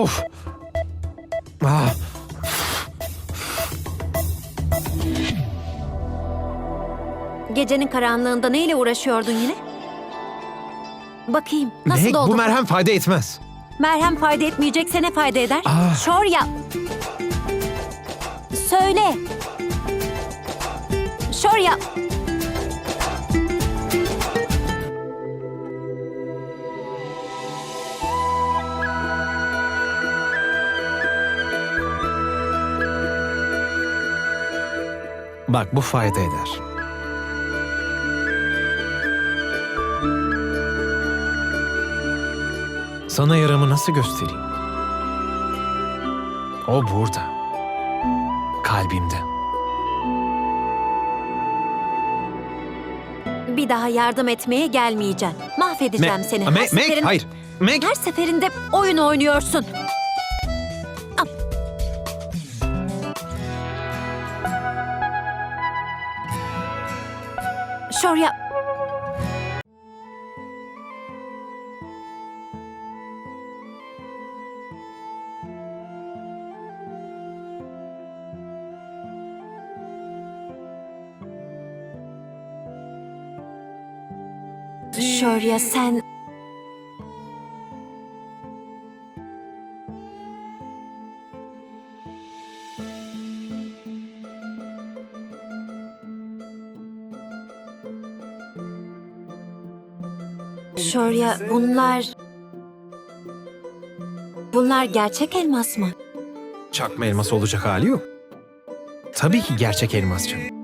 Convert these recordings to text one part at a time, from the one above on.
Of. Ah. Gecenin karanlığında neyle uğraşıyordun yine? Bakayım nasıl Meg, oldu? bu merhem fayda etmez. Merhem fayda etmeyecekse ne fayda eder? Ah. Şorya. Söyle. Şorya. Bak bu fayda eder. Sana yaramı nasıl göstereyim? O burada. Kalbimde. Bir daha yardım etmeye gelmeyeceğim. Mahvedeceğim Me- seni. Me- Her Meg, seferin- hayır. Meg, Her seferinde oyun oynuyorsun. Şorya. Şorya sen Şorya bunlar... Bunlar gerçek elmas mı? çakma elması olacak hali yok. Tabii ki gerçek elmas canım.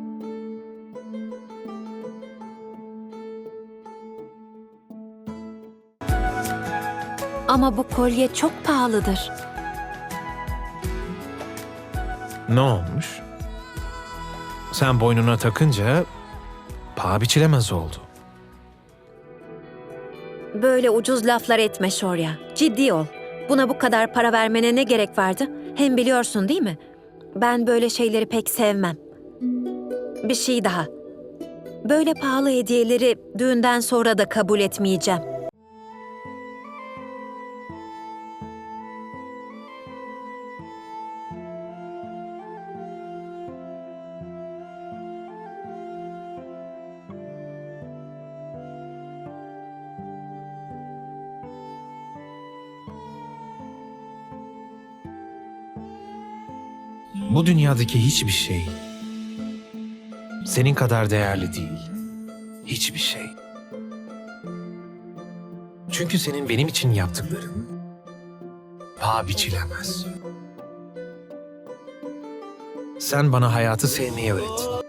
Ama bu kolye çok pahalıdır. Ne olmuş? Sen boynuna takınca paha biçilemez oldu. Böyle ucuz laflar etme Şorya. Ciddi ol. Buna bu kadar para vermene ne gerek vardı? Hem biliyorsun değil mi? Ben böyle şeyleri pek sevmem. Bir şey daha. Böyle pahalı hediyeleri düğünden sonra da kabul etmeyeceğim. Bu dünyadaki hiçbir şey senin kadar değerli değil. Hiçbir şey. Çünkü senin benim için yaptıkların paha biçilemez. Sen bana hayatı sevmeyi öğrettin.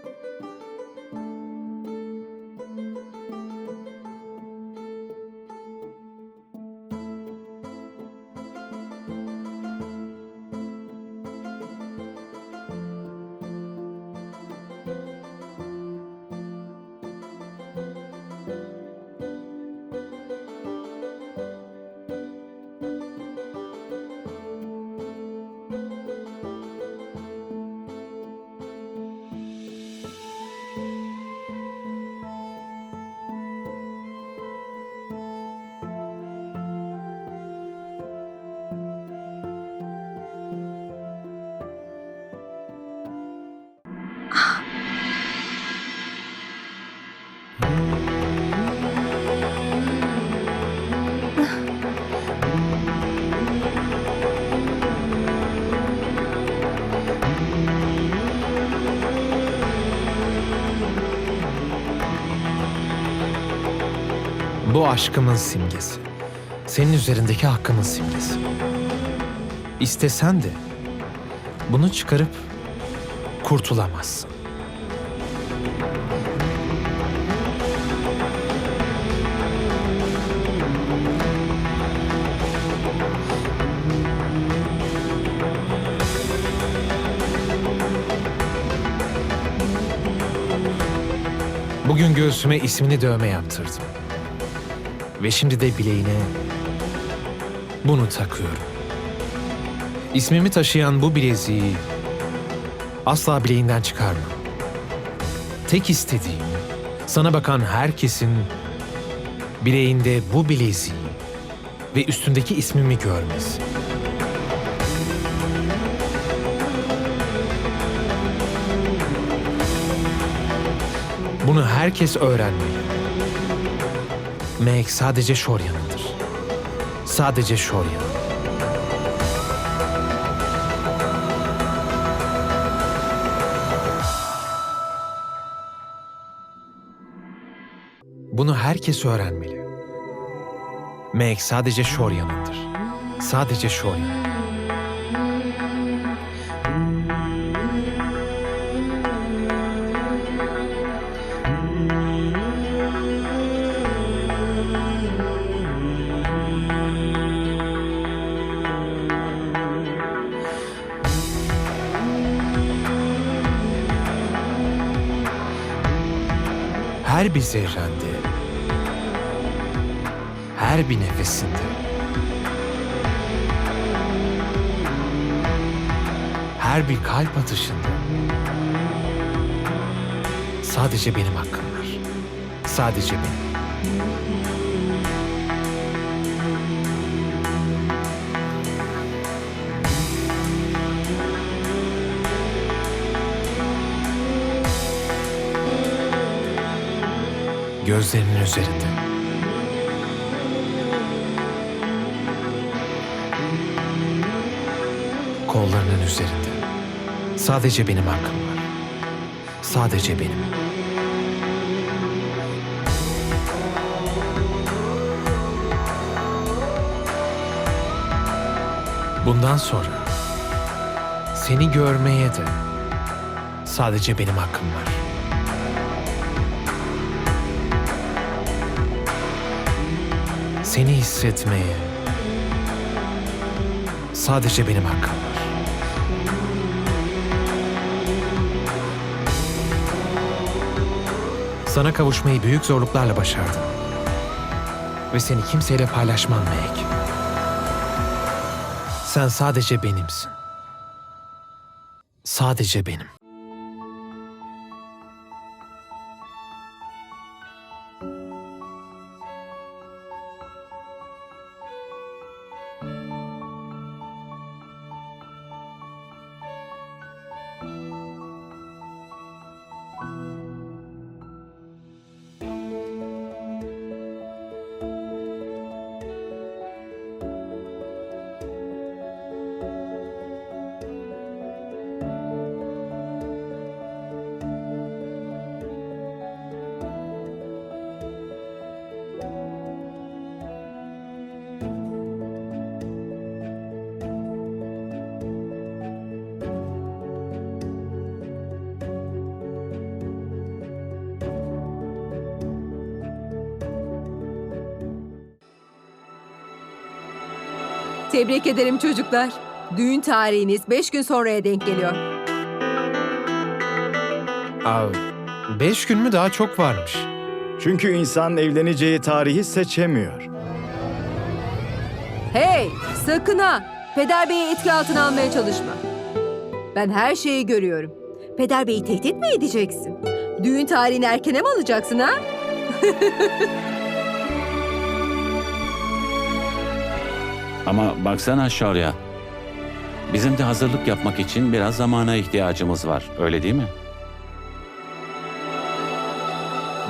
Bu aşkımın simgesi. Senin üzerindeki hakkımın simgesi. İstesen de bunu çıkarıp kurtulamazsın. Bugün göğsüme ismini dövme yaptırdım. Ve şimdi de bileğine bunu takıyorum. İsmimi taşıyan bu bileziği asla bileğinden çıkarma. Tek istediğim sana bakan herkesin bileğinde bu bileziği ve üstündeki ismimi görmesi. Bunu herkes öğrenmeli. Meg sadece Shorya'nındır. Sadece Shorya. Bunu herkes öğrenmeli. Meg sadece Shorya'nındır. Sadece Shorya. Her bir zerrende, her bir nefesinde, her bir kalp atışında sadece benim hakkım var. Sadece benim. Gözlerinin üzerinde. Kollarının üzerinde. Sadece benim hakkım var. Sadece benim. Bundan sonra seni görmeye de sadece benim hakkım var. Seni hissetmeye sadece benim hakkım var. Sana kavuşmayı büyük zorluklarla başardım. Ve seni kimseyle paylaşmam Meg. Sen sadece benimsin. Sadece benim. Tebrik ederim çocuklar. Düğün tarihiniz 5 gün sonraya denk geliyor. Aa, beş gün mü daha çok varmış. Çünkü insan evleneceği tarihi seçemiyor. Hey, sakın ha! Peder Bey'i etki altına almaya çalışma. Ben her şeyi görüyorum. Peder Bey'i tehdit mi edeceksin? Düğün tarihini erkene mi alacaksın ha? Ama baksana Şarya. Bizim de hazırlık yapmak için biraz zamana ihtiyacımız var. Öyle değil mi?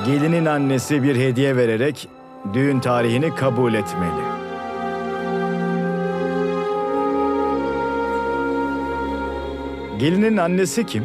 Gelinin annesi bir hediye vererek düğün tarihini kabul etmeli. Gelinin annesi kim?